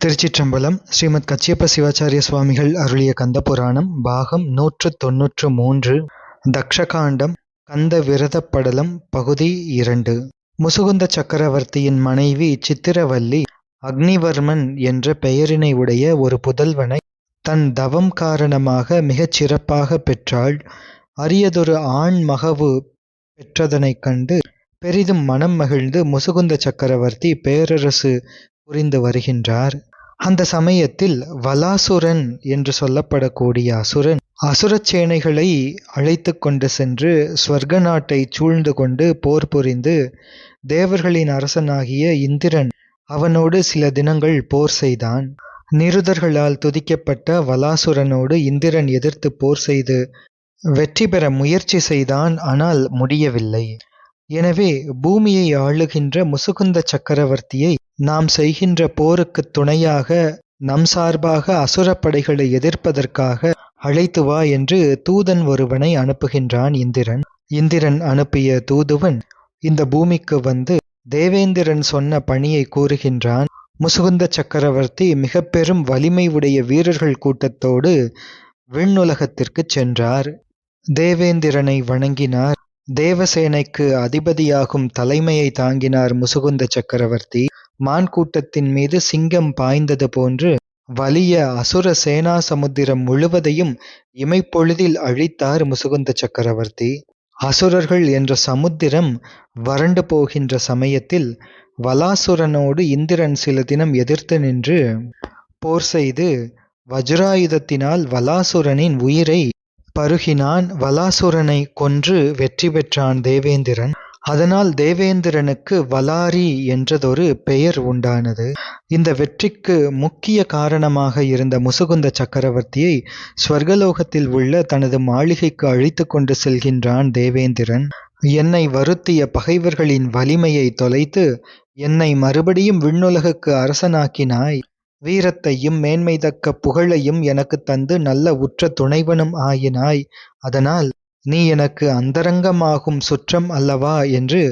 திருச்சிற்றம்பலம் ஸ்ரீமத் கச்சியப்ப சிவாச்சாரிய சுவாமிகள் அருளிய கந்த புராணம் பாகம் நூற்று தொன்னூற்று மூன்று தக்ஷகாண்டம் கந்த விரதப்படலம் பகுதி இரண்டு. முசுகுந்த சக்கரவர்த்தியின் மனைவி சித்திரவல்லி அக்னிவர்மன் என்ற பெயரினை உடைய ஒரு புதல்வனை தன் தவம் காரணமாக மிகச் சிறப்பாக பெற்றாள். அரியதொரு ஆண் மகவு பெற்றதனைக் கண்டு பெரிதும் மனம் மகிழ்ந்து முசுகுந்த சக்கரவர்த்தி பேரரசு புரிந்து வருகின்றார். அந்த சமயத்தில் வலாசுரன் என்று சொல்லப்படக்கூடிய அசுரன் அசுரச் சேனைகளை அழைத்து கொண்டு சென்று ஸ்வர்க நாட்டை சூழ்ந்து கொண்டு போர் புரிந்து தேவர்களின் அரசனாகிய இந்திரன் அவனோடு சில தினங்கள் போர் செய்தான். நிருதர்களால் துதிக்கப்பட்ட வலாசுரனோடு இந்திரன் எதிர்த்து போர் செய்து வெற்றி பெற முயற்சி செய்தான் ஆனால் முடியவில்லை. எனவே பூமியை ஆளுகின்ற முசுகுந்த சக்கரவர்த்தியை நாம் செய்கின்ற போருக்கு துணையாக நம் சார்பாக அசுரப்படைகளை எதிர்ப்பதற்காக அழைத்து வா என்று தூதன் ஒருவனை அனுப்புகின்றான் இந்திரன். இந்திரன் அனுப்பிய தூதுவன் இந்த பூமிக்கு வந்து தேவேந்திரன் சொன்ன பணியை கூறுகின்றான். முசுகுந்த சக்கரவர்த்தி மிக பெரும் வலிமை உடைய வீரர்கள் கூட்டத்தோடு விண்ணுலகத்திற்கு சென்றார். தேவேந்திரனை வணங்கினார். தேவசேனைக்கு அதிபதியாகும் தலைமையை தாங்கினார் முசுகுந்த சக்கரவர்த்தி. மான் கூட்டத்தின் மீது சிங்கம் பாய்ந்தது போன்று வலிய அசுர சேனா சமுத்திரம் முழுவதையும் இமைப்பொழுதில் அழித்தார் முசுகுந்த சக்கரவர்த்தி. அசுரர்கள் என்ற சமுத்திரம் வறண்டு போகின்ற சமயத்தில் வலாசுரனோடு இந்திரன் சில தினம் எதிர்த்து நின்று போர் செய்து வஜ்ராயுதத்தினால் வலாசுரனின் உயிரை பருகினான். வலாசுரனை கொன்று வெற்றி பெற்றான் தேவேந்திரன். அதனால் தேவேந்திரனுக்கு வலாரி என்றதொரு பெயர் உண்டானது. இந்த வெற்றிக்கு முக்கிய காரணமாக இருந்த முசுகுந்த சக்கரவர்த்தியை ஸ்வர்கலோகத்தில் உள்ள தனது மாளிகைக்கு அழைத்து கொண்டு செல்கின்றான் தேவேந்திரன். என்னை வருத்திய பகைவர்களின் வலிமையை தொலைத்து என்னை மறுபடியும் விண்ணுலகுக்கு அரசனாக்கினாய். வீரத்தையும் மேன்மை தக்க புகழையும் எனக்கு தந்து நல்ல உற்ற துணைவனும் ஆயினாய். அதனால் நீ எனக்கு அந்தரங்கமாகும் சுற்றம் அல்லவா? என்று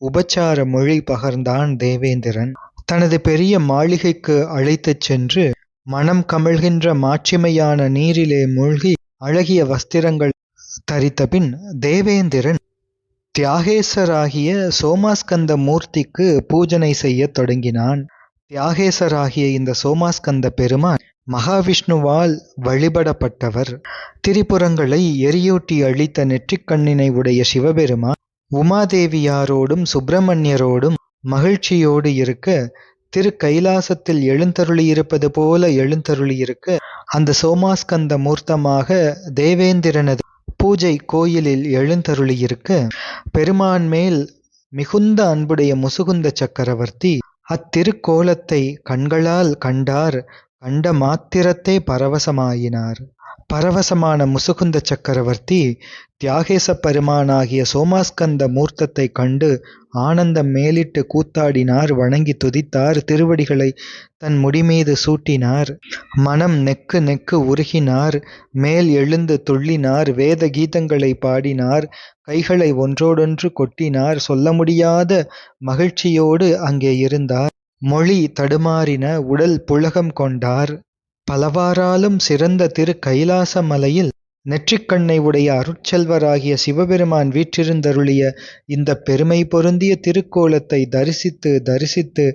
உபச்சார மொழி பகர்ந்தான் தேவேந்திரன். தனது பெரிய மாளிகைக்கு அழைத்துச் சென்று மனம் கமழ்கின்ற மாட்சிமையான நீரிலே மூழ்கி அழகிய வஸ்திரங்கள் தரித்தபின் தேவேந்திரன் தியாகேசராகிய சோமாஸ்கந்த மூர்த்திக்கு பூஜனை செய்யத் தொடங்கினான். தியாகேசராகிய இந்த சோமாஸ்கந்த பெருமான் மகாவிஷ்ணுவால் வழிபடப்பட்டவர். திரிபுரங்களை எரியூட்டி அழித்த நெற்றிக்கண்ணினை உடைய சிவபெருமான் உமாதேவியாரோடும் சுப்பிரமணியரோடும் மகிழ்ச்சியோடு இருக்க திரு கைலாசத்தில் எழுந்தருளியிருப்பது போல எழுந்தருளியிருக்க அந்த சோமாஸ்கந்த மூர்த்தமாக தேவேந்திரனது பூஜை கோயிலில் எழுந்தருளியிருக்க பெருமான் மேல் மிகுந்த அன்புடைய முசுகுந்த சக்கரவர்த்தி அத்திருக்கோலத்தை கண்களால் கண்டார். கண்ட மாத்திரத்தே பரவசமாயினார். பரவசமான முசுகுந்த சக்கரவர்த்தி தியாகேச பெருமானாகிய சோமாஸ்கந்த மூர்த்தத்தை கண்டு ஆனந்தம் மேலிட்டு கூத்தாடினார் வணங்கி துதித்தார் திருவடிகளை தன் முடிமீது சூட்டினார் மனம் நெக்கு நெக்கு உருகினார் மேல் எழுந்து துள்ளினார் வேத கீதங்களை பாடினார் கைகளை ஒன்றோடொன்று கொட்டினார் சொல்ல முடியாத மகிழ்ச்சியோடு அங்கே இருந்தார். மொழி தடுமாறின உடல் புலகம் கொண்டார். பலவாறாலும் சிறந்த திரு கைலாச மலையில் நெற்றிக்கண்ணை உடைய அருட்செல்வராகிய சிவபெருமான் வீற்றிருந்தருளிய இந்த பெருமை பொருந்திய திருக்கோலத்தை தரிசித்து தரிசித்து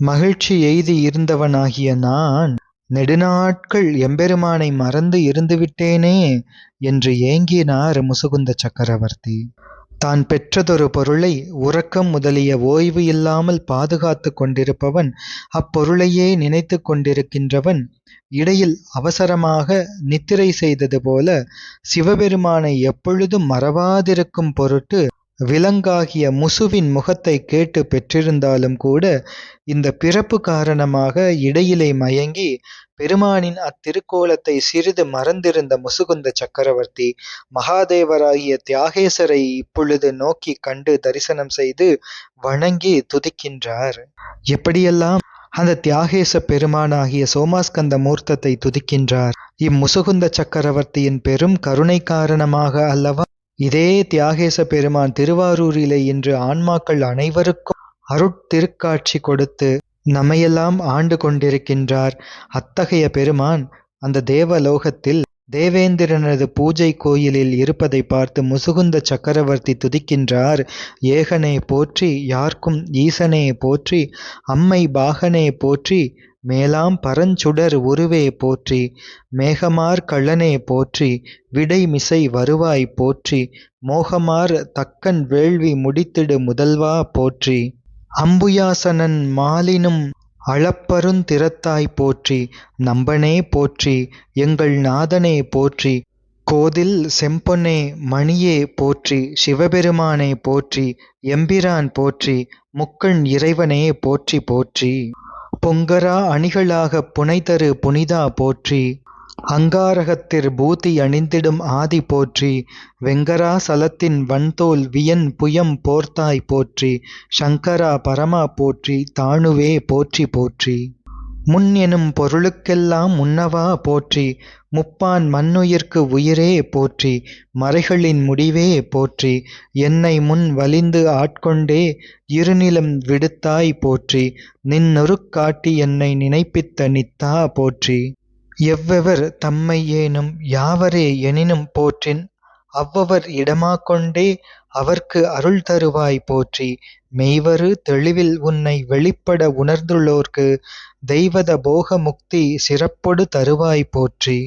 மகிழ்ச்சி எய்தி இருந்தவனாகிய நான் நெடுநாட்கள் எம்பெருமானை மறந்து இருந்துவிட்டேனே என்று ஏங்கினார் முசுகுந்த சக்கரவர்த்தி. தான் பெற்றதொரு பொருளை உறக்கம் முதலிய ஓய்வு இல்லாமல் பாதுகாத்து கொண்டிருப்பவன் அப்பொருளையே நினைத்து கொண்டிருக்கின்றவன். இடையில் அவசரமாக நித்திரை செய்தது போல சிவபெருமானை எப்பொழுதும் மறவாதிருக்கும் பொருட்டு விலங்காகிய முசுவின் முகத்தை கேட்டு பெற்றிருந்தாலும் கூட இந்த பிறப்பு காரணமாக இடையிலே மயங்கி பெருமானின் அத்திருக்கோலத்தை சிறிது மறந்திருந்த முசுகுந்த சக்கரவர்த்தி மகாதேவராகிய தியாகேசரை இப்பொழுது நோக்கி கண்டு தரிசனம் செய்து வணங்கி துதிக்கின்றார். எப்படியெல்லாம்? அந்த தியாகேச பெருமானாகிய சோமாஸ்கந்த மூர்த்தத்தை துதிக்கின்றார். இம்முசுகுந்த சக்கரவர்த்தியின் பெரும் கருணை காரணமாக அல்லவா? இதே தியாகேச பெருமான் திருவாரூரிலே இன்று ஆன்மாக்கள் அனைவருக்கும் அருட்திருக்காட்சி கொடுத்து நம்மையெல்லாம் ஆண்டு கொண்டிருக்கின்றார். அத்தகைய பெருமான் அந்த தேவலோகத்தில் தேவேந்திரனது பூஜை கோயிலில் இருப்பதை பார்த்து முசுகுந்த சக்கரவர்த்தி துதிக்கின்றார். ஏகனே போற்றி யார்க்கும் ஈசனே போற்றி அம்மை பாகனே போற்றி மேலாம் பரஞ்சுடர் உருவே போற்றி மேகமார் கள்ளனே போற்றி விடைமிசை வருவாய் போற்றி மோகமார் தக்கன் வேள்வி முடித்திடு முதல்வா போற்றி. அம்புயாசனன் மாலினும் அளப்பருந்திறத்தாய் போற்றி நம்பனே போற்றி எங்கள் நாதனே போற்றி கோதில் செம்பொன்னே மணியே போற்றி சிவபெருமானே போற்றி எம்பிரான் போற்றி முக்கண் இறைவனே போற்றி போற்றி. பொங்கரா அணிகளாகப் புனைதரு புனிதா போற்றி அங்காரகத்திற் பூதி அணிந்திடும் ஆதி போற்றி வெங்கரா சலத்தின் வன்தோல் வியன் புயம் போர்த்தாய் போற்றி சங்கரா பரமா போற்றி தாணுவே போற்றி போற்றி. முன் எனும் பொருளுக்கெல்லாம் முன்னவா போற்றி முப்பான் மண்ணுயிர்க்கு உயிரே போற்றி மறைகளின் முடிவே போற்றி என்னை முன் வலிந்து ஆட்கொண்டே இருநிலம் விடுத்தாய் போற்றி நின்னொருக்காட்டி என்னை நினைப்பித்த நித்தா போற்றி. எவ்வெவர் தம்மை ஏனும் யாவரே எனினும் போற்றின் அவ்வவர் இடமாக் கொண்டே அவர்க்கு அருள் தருவாய் போற்றி. மெய்வரு தெளிவில் உன்னை வெளிப்பட உணர்ந்துள்ளோர்க்கு தெய்வத போக முக்தி சிறப்பொடு தருவாய் போற்றி.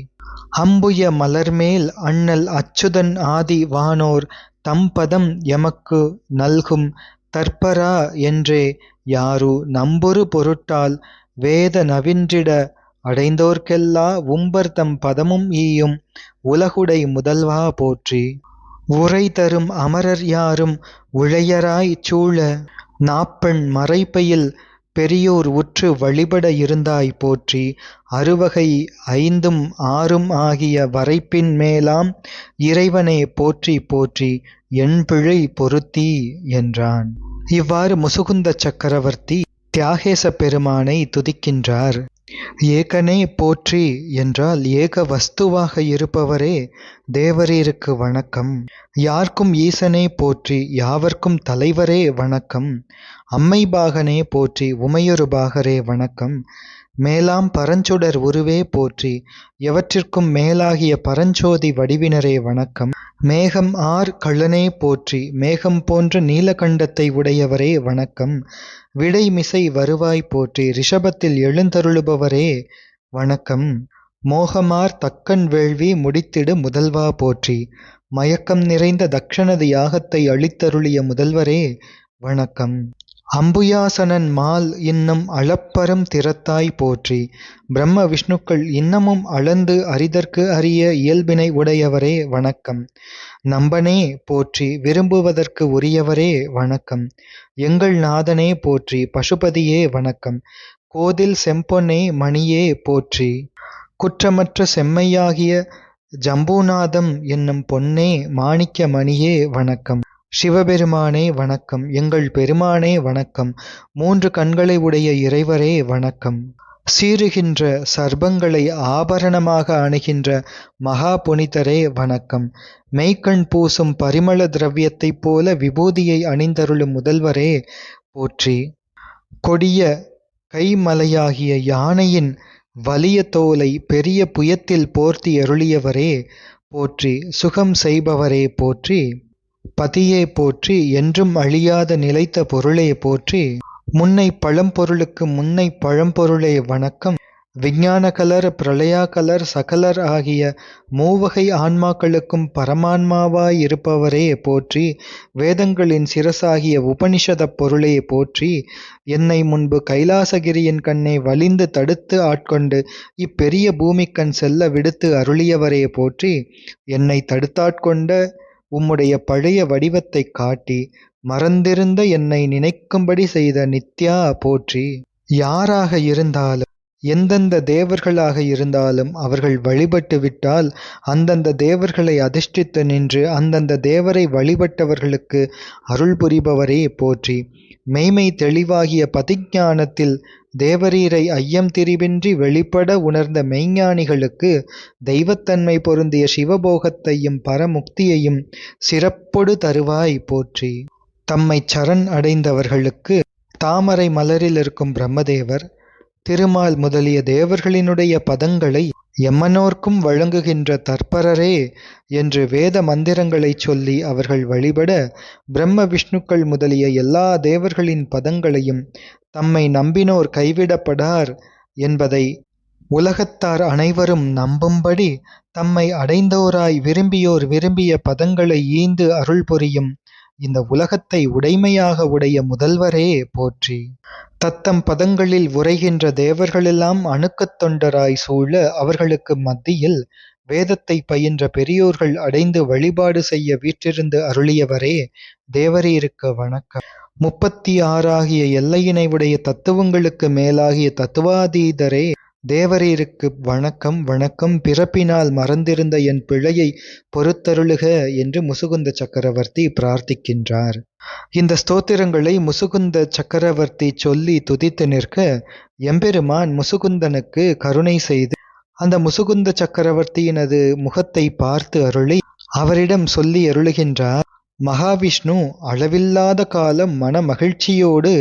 அம்புய மலர்மேல் அண்ணல் அச்சுதன் ஆதி வானோர் தம்பதம் எமக்கு நல்கும் தற்பரா என்றே யாரு நம்பொரு பொருட்டால் வேத நவின்றிட அடைந்தோர்க்கெல்லா உம்பர்தம் பதமும் ஈயும் உலகுடை முதல்வா போற்றி. உரை தரும் அமரர் யாரும் உழையராய்ச் சூழ நாப்பெண் மறைப்பையில் பெரியோர் உற்று வழிபட இருந்தாய் போற்றி. அறுவகை ஐந்தும் ஆறும் ஆகிய வரைப்பின் மேலாம் இறைவனே போற்றி போற்றி எண்பிழை பொருத்தி என்றான். இவ்வாறு முசுகுந்த சக்கரவர்த்தி தியாகேச பெருமானை துதிக்கின்றார். ஏகனே போற்றி என்றால் ஏக வஸ்துவாக இருப்பவரே தேவரீருக்கு வணக்கம். யார்க்கும் ஈசனே போற்றி யாவர்க்கும் தலைவரே வணக்கம். அம்மை பாகனே போற்றி உமையொரு பாகரே வணக்கம். மேலாம் பரஞ்சுடர் உருவே போற்றி எவற்றிற்கும் மேலாகிய பரஞ்சோதி வடிவினரே வணக்கம். மேகம் ஆர் கள்ளனே போற்றி மேகம் போன்ற நீலகண்டத்தை உடையவரே வணக்கம். விடைமிசை வருவாய் போற்றி ரிஷபத்தில் எழுந்தருளுபவரே வணக்கம். மோகமார் தக்கன் வேள்வி முடித்திடு முதல்வா போற்றி மயக்கம் நிறைந்த தக்ஷணது யாகத்தை அளித்தருளிய முதல்வரே வணக்கம். அம்புயாசனன் மால் இன்னும் அளப்பரம் திறத்தாய் போற்றி. பிரம்ம விஷ்ணுக்கள் இன்னமும் அளந்து அறிதற்கு அரிய இயல்பினை உடையவரே வணக்கம். நம்பனே போற்றி விரும்புவதற்கு உரியவரே வணக்கம். எங்கள் நாதனே போற்றி பசுபதியே வணக்கம். கோதில் செம்பொன்னே மணியே போற்றி. குற்றமற்ற செம்மையாகிய ஜம்பூநாதம் என்னும் பொன்னே மாணிக்க மணியே வணக்கம். சிவபெருமானே வணக்கம். எங்கள் பெருமானே வணக்கம். மூன்று கண்களை உடைய இறைவரே வணக்கம். சீறுகின்ற சர்பங்களை ஆபரணமாக அணுகின்ற மகா புனிதரே வணக்கம். மெய்க்கண் பூசும் பரிமள திரவியத்தைப் போல விபூதியை அணிந்தருளும் முதல்வரே போற்றி. கொடிய கைமலையாகிய யானையின் வலிய தோலை பெரிய புயத்தில் போர்த்தி அருளியவரே போற்றி. சுகம் செய்பவரே போற்றி. பதியே போற்றி என்றும் அழியாத நிலைத்த பொருளே போற்றி முன்னை பழம்பொருளுக்கு முன்னை பழம்பொருளே வணக்கம். விஞ்ஞான கலர் பிரளயா கலர் சகலர் ஆகிய மூவகை ஆன்மாக்களுக்கும் பரமான்மாவாய் இருப்பவரே போற்றி வேதங்களின் சிரசாகிய உபனிஷத பொருளே போற்றி என்னை முன்பு கைலாசகிரியின் கண்ணை வலிந்து தடுத்து ஆட்கொண்டு இப்பெரிய பூமிக்கண் செல்ல விடுத்து அருளியவரே போற்றி என்னை தடுத்தாட்கொண்ட உம்முடைய பழைய வடிவத்தைக் காட்டி மறந்திருந்த என்னை நினைக்கும்படி செய்த நித்யா போற்றி. யாராக இருந்தாலும் எந்தெந்த தேவர்களாக இருந்தாலும் அவர்கள் வழிபட்டு விட்டால் அந்தந்த தேவர்களை அதிர்ஷ்டித்து நின்று அந்தந்த தேவரை வழிபட்டவர்களுக்கு அருள் புரிபவரே போற்றி. மெய்மை தெளிவாகிய பதிஞானத்தில் தேவரீரை ஐயம் திரிவின்றி வெளிப்பட உணர்ந்த மெய்ஞானிகளுக்கு தெய்வத்தன்மை பொருந்திய சிவபோகத்தையும் பரமுக்தியையும் சிறப்பொடு தருவாய் போற்றி. தம்மை சரண் அடைந்தவர்களுக்கு தாமரை மலரில் இருக்கும் பிரம்மதேவர் திருமால் முதலிய தேவர்களினுடைய பதங்களை எம்மனோர்க்கும் வழங்குகின்ற தற்பரரே என்று வேத மந்திரங்களைச் சொல்லி அவர்கள் வழிபட பிரம்ம விஷ்ணுக்கள் முதலிய எல்லா தேவர்களின் பதங்களையும் தம்மை நம்பினோர் கைவிடப்படார் என்பதை உலகத்தார் அனைவரும் நம்பும்படி தம்மை அடைந்தோராய் விரும்பியோர் விரும்பிய பதங்களை ஈந்து அருள் புரியும் இந்த உலகத்தை உடைமையாக உடைய முதல்வரே போற்றி. தத்தம் பதங்களில் உரைகின்ற தேவர்களெல்லாம் அணுக்கத் தொண்டராய் சூழ அவர்களுக்கு மத்தியில் வேதத்தை பயின்ற பெரியோர்கள் அடைந்து வழிபாடு செய்ய வீற்றிருந்து அருளியவரே தேவரீருக்கு வணக்கம். முப்பத்தி ஆறாகிய எல்லையினை உடைய தத்துவங்களுக்கு மேலாகிய தத்துவாதீதரே தேவரீருக்கு வணக்கம் வணக்கம் பிறப்பினால் மறந்திருந்த என் பிழையை பொறுத்தருளுக என்று முசுகுந்த சக்கரவர்த்தி பிரார்த்திக்கின்றார். இந்த ஸ்தோத்திரங்களை முசுகுந்த சக்கரவர்த்தி சொல்லி துதித்து நிற்க எம்பெருமான் முசுகுந்தனுக்கு கருணை செய்து அந்த முசுகுந்த சக்கரவர்த்தியினது முகத்தை பார்த்து அருளி அவரிடம் சொல்லி அருளுகின்றார். மகாவிஷ்ணு அளவில்லாத காலம் மன மகிழ்ச்சியோடு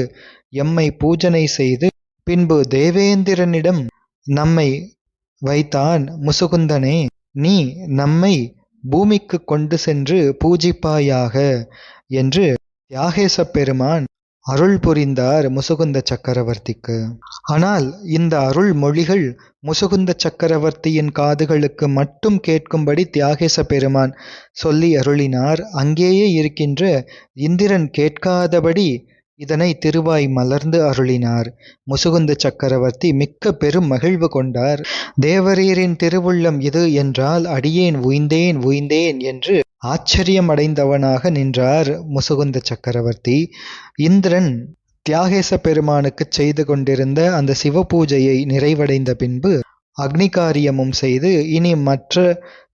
எம்மை பூஜனை செய்து பின்பு தேவேந்திரனிடம் நம்மை வைத்தான் முசுகுந்தனே நீ நம்மை பூமிக்கு கொண்டு சென்று பூஜிப்பாயாக என்று தியாகேச பெருமான் அருள் புரிந்தார் முசுகுந்த சக்கரவர்த்திக்கு. ஆனால் இந்த அருள் மொழிகள் முசுகுந்த சக்கரவர்த்தியின் காதுகளுக்கு மட்டும் கேட்கும்படி தியாகேச பெருமான் சொல்லி அருளினார். அங்கேயே இருக்கின்ற இந்திரன் கேட்காதபடி இதனை திருவாய் மலர்ந்து அருளினார். முசுகுந்த சக்கரவர்த்தி மிக்க பெரும் மகிழ்வு கொண்டார். தேவரீரின் திருவுள்ளம் இது என்றால் அடியேன் உய்ந்தேன் உய்ந்தேன் என்று ஆச்சரியம் அடைந்தவனாக நின்றார் முசுகுந்த சக்கரவர்த்தி. இந்திரன் தியாகேச பெருமானுக்கு செய்து கொண்டிருந்த அந்த சிவ பூஜையை நிறைவடைந்த பின்பு அக்னி காரியமும் செய்து இனி மற்ற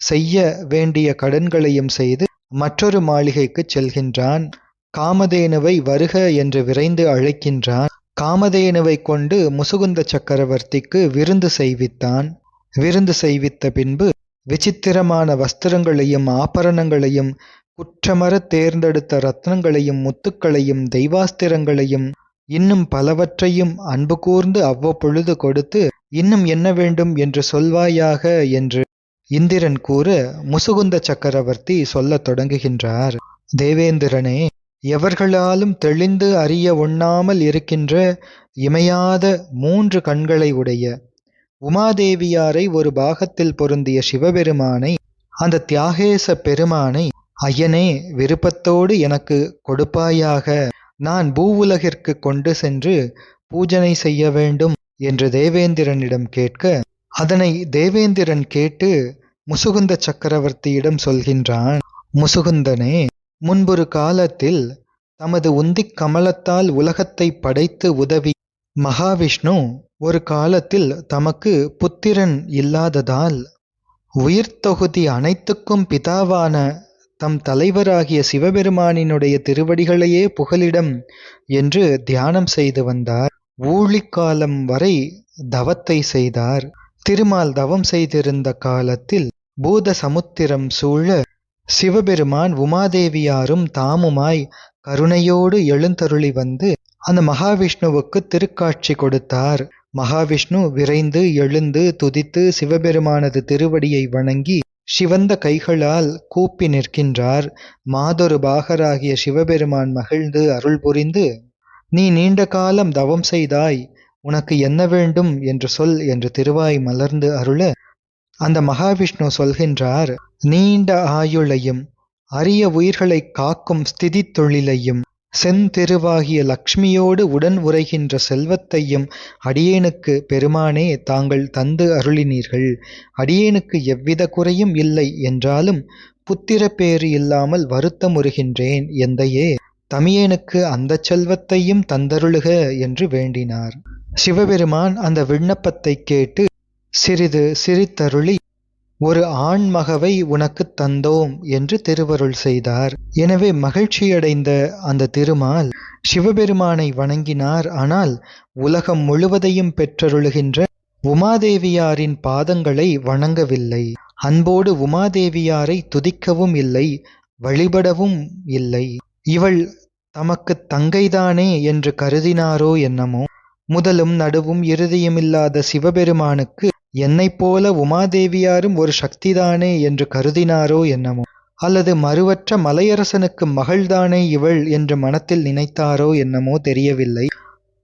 செய்ய வேண்டிய கடன்களையும் செய்து மற்றொரு மாளிகைக்கு செல்கின்றான். காமதேனுவை வருக என்று விரைந்து அழைக்கின்றான். காமதேனுவை கொண்டு முசுகுந்த சக்கரவர்த்திக்கு விருந்து செய்வித்தான். விருந்து செய்வித்த பின்பு விசித்திரமான வஸ்திரங்களையும் ஆபரணங்களையும் குற்றமர தேர்ந்தெடுத்த ரத்னங்களையும் முத்துக்களையும் தெய்வாஸ்திரங்களையும் இன்னும் பலவற்றையும் அன்பு கூர்ந்து அவ்வப்பொழுது கொடுத்து இன்னும் என்ன வேண்டும் என்று சொல்வாயாக? என்று இந்திரன் கூற முசுகுந்த சக்கரவர்த்தி சொல்லத் தொடங்குகின்றார். தேவேந்திரனே எவர்களாலும் தெளிந்து அறிய ஒண்ணாமல் இருக்கின்ற இமையாத மூன்று கண்களை உடைய உமாதேவியாரை ஒரு பாகத்தில் பொருந்திய சிவபெருமானை அந்த தியாகேச பெருமானை ஐயனே விருப்பத்தோடு எனக்கு கொடுப்பாயாக. நான் பூவுலகிற்கு கொண்டு சென்று பூஜனை செய்ய வேண்டும் என்று தேவேந்திரனிடம் கேட்க அதனை தேவேந்திரன் கேட்டு முசுகுந்த சக்கரவர்த்தியிடம் சொல்கின்றான் முசுகுந்தனே முன்பொரு காலத்தில் தமது உந்திக் கமலத்தால் உலகத்தை படைத்து உதவி மகாவிஷ்ணு ஒரு காலத்தில் தமக்கு புத்திரன் இல்லாததால் உயிர்த்தொகுதி அனைத்துக்கும் பிதாவான தம் தலைவராகிய சிவபெருமானினுடைய திருவடிகளையே புகலிடம் என்று தியானம் செய்து வந்தார். ஊழிக்காலம் வரை தவத்தை செய்தார். திருமால் தவம் செய்திருந்த காலத்தில் பூத சமுத்திரம் சூழ சிவபெருமான் உமாதேவியாரும் தாமுமாய் கருணையோடு எழுந்தருளி வந்து அந்த மகாவிஷ்ணுவுக்கு திருக்காட்சி கொடுத்தார். மகாவிஷ்ணு விரைந்து எழுந்து துதித்து சிவபெருமானது திருவடியை வணங்கி சிவந்த கைகளால் கூப்பி நிற்கின்றார். மாதொரு பாகராகிய சிவபெருமான் மகிழ்ந்து அருள் புரிந்து நீ நீண்ட காலம் தவம் செய்தாய் உனக்கு என்ன வேண்டும் என்று சொல் என்று திருவாய் மலர்ந்து அருள அந்த மகாவிஷ்ணு சொல்கின்றார் நீண்ட ஆயுளையும் அரிய உயிர்களை காக்கும் ஸ்திதி தொழிலையும் செந்திருவாகிய லக்ஷ்மியோடு உடன் உரைகின்ற செல்வத்தையும் அடியேனுக்கு பெருமானே தாங்கள் தந்து அருளினீர்கள். அடியேனுக்கு எவ்வித குறையும் இல்லை என்றாலும் புத்திர பேறு இல்லாமல் வருத்தமுறுகின்றேன் எந்தையே தமியேனுக்கு அந்த செல்வத்தையும் தந்தருளுக என்று வேண்டினார். சிவபெருமான் அந்த விண்ணப்பத்தை கேட்டு சிறிது சிரித்தருளி ஒரு ஆண்மகவை உனக்கு தந்தோம் என்று திருவருள் செய்தார். எனவே மகிழ்ச்சியடைந்த அந்த திருமால் சிவபெருமானை வணங்கினார். ஆனால் உலகம் முழுவதையும் பெற்றருளுகின்ற உமாதேவியாரின் பாதங்களை வணங்கவில்லை. அன்போடு உமாதேவியாரை துதிக்கவும் இல்லை வழிபடவும் இல்லை. இவள் தமக்குத் தங்கைதானே என்று கருதினாரோ என்னமோ முதலும் நடுவும் இறுதியுமில்லாத சிவபெருமானுக்கு என்னைப் போல உமாதேவியாரும் ஒரு சக்திதானே என்று கருதினாரோ என்னமோ? அல்லது மறுவற்ற மலையரசனுக்கு மகள்தானே இவள் என்று மனத்தில் நினைத்தாரோ என்னமோ தெரியவில்லை.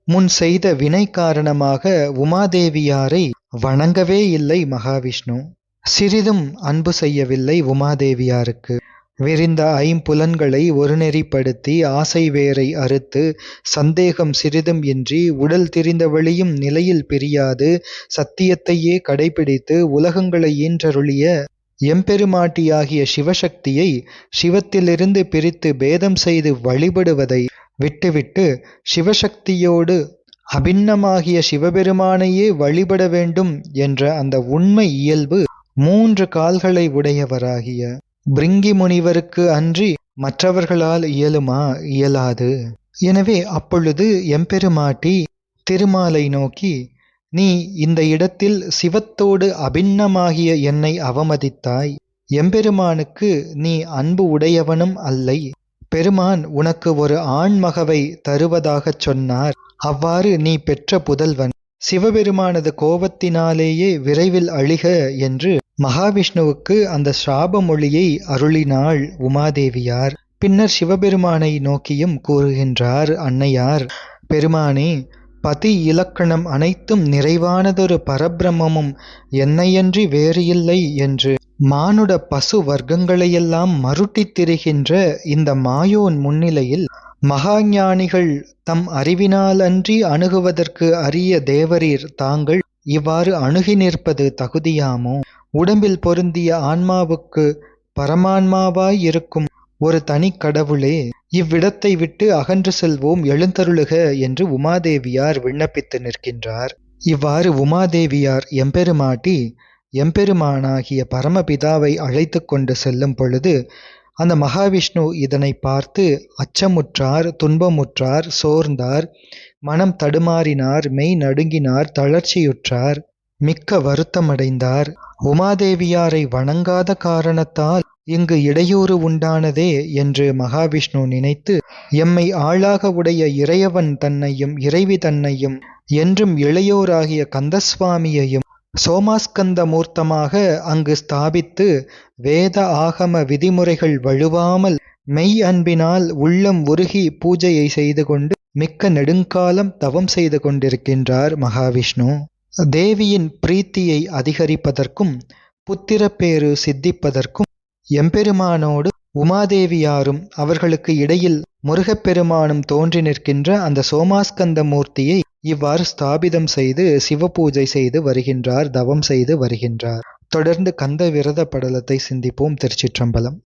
முன் செய்த வினை காரணமாக உமாதேவியாரை வணங்கவே இல்லை மகாவிஷ்ணு. சிறிதும் அன்பு செய்யவில்லை உமாதேவியாருக்கு. விரிந்த ஐம்புலன்களை ஒருநெறிப்படுத்தி ஆசை வேரை அறுத்து சந்தேகம் சிறிதும் இன்றி உடல் திரிந்த வழியும் நிலையில் பிரியாது சத்தியத்தையே கடைபிடித்து உலகங்களை ஈன்றருளிய எம்பெருமாட்டியாகிய சிவசக்தியை சிவத்திலிருந்து பிரித்து பேதம் செய்து வழிபடுவதை விட்டுவிட்டு சிவசக்தியோடு அபிண்ணமாகிய சிவபெருமானையே வழிபட வேண்டும் என்ற அந்த உண்மை இயல்பு மூன்று கால்களை உடையவராகிய பிரிங்கி முனிவருக்கு அன்றி மற்றவர்களால் இயலுமா? இயலாது. எனவே அப்பொழுது எம்பெருமாட்டி திருமாலை நோக்கி நீ இந்த இடத்தில் சிவத்தோடு அபிண்ணமாகிய என்னை அவமதித்தாய். எம்பெருமானுக்கு நீ அன்பு உடையவனும் அல்லை. பெருமான் உனக்கு ஒரு ஆண்மகவை தருவதாகச் சொன்னார். அவ்வாறு நீ பெற்ற புதல்வன். சிவபெருமானது கோபத்தினாலேயே விரைவில் அழிக என்று மகாவிஷ்ணுவுக்கு அந்த சாப மொழியை அருளினாள் உமாதேவியார். பின்னர் சிவபெருமானை நோக்கியும் கூறுகின்றார் அன்னையார் பெருமானே பதி இலக்கணம் அனைத்தும் நிறைவானதொரு பரபிரம்மமும் என்னையன்றி வேறு இல்லை என்று மானுட பசு வர்க்கங்களையெல்லாம் மருட்டித் திரிகின்ற இந்த மாயோன் முன்னிலையில் மகாஞானிகள் தம் அறிவினாலன்றி அணுகுவதற்கு அரிய தேவரீர் தாங்கள் இவ்வாறு அணுகி நிற்பது தகுதியாமோ? உடம்பில் பொருந்திய ஆன்மாவுக்கு பரமான்மாவாய் இருக்கும் ஒரு தனி கடவுளே இவ்விடத்தை விட்டு அகன்று செல்வோம் எழுந்தருளுக என்று உமாதேவியார் விண்ணப்பித்து நிற்கின்றார். இவ்வாறு உமாதேவியார் எம்பெருமாட்டி எம்பெருமானாகிய பரமபிதாவை அழைத்து கொண்டு செல்லும் பொழுது அந்த மகாவிஷ்ணு இதனை பார்த்து அச்சமுற்றார் துன்பமுற்றார் சோர்ந்தார் மனம் தடுமாறினார் மெய் நடுங்கினார் தளர்ச்சியுற்றார் மிக்க வருத்தமடைந்தார். உமாதேவியாரை வணங்காத காரணத்தால் இங்கு இடையூறு உண்டானதே என்று மகாவிஷ்ணு நினைத்து எம்மை ஆளாக உடைய இறையவன் தன்னையும் இறைவி தன்னையும் என்றும் இளையோராகிய கந்தசுவாமியையும் சோமாஸ்கந்த மூர்த்தமாக அங்கு ஸ்தாபித்து வேத ஆகம விதிமுறைகள் வழுவாமல் மெய் அன்பினால் உள்ளம் உருகி பூஜையை செய்து கொண்டு மிக்க நெடுங்காலம் தவம் செய்து கொண்டிருக்கின்றார் மகாவிஷ்ணு. தேவியின் பிரீத்தியை அதிகரிப்பதற்கும் புத்திரப்பேறு சித்திப்பதற்கும் எம்பெருமானோடு உமாதேவியாரும் அவர்களுக்கு இடையில் முருகப்பெருமானும் தோன்றி நிற்கின்ற அந்த சோமாஸ்கந்த மூர்த்தியை இவ்வாறு ஸ்தாபிதம் செய்து சிவ பூஜை செய்து வருகின்றார் தவம் செய்து வருகின்றார். தொடர்ந்து கந்த விரத படலத்தை சிந்திப்போம் திருச்சிற்றம்பலம்.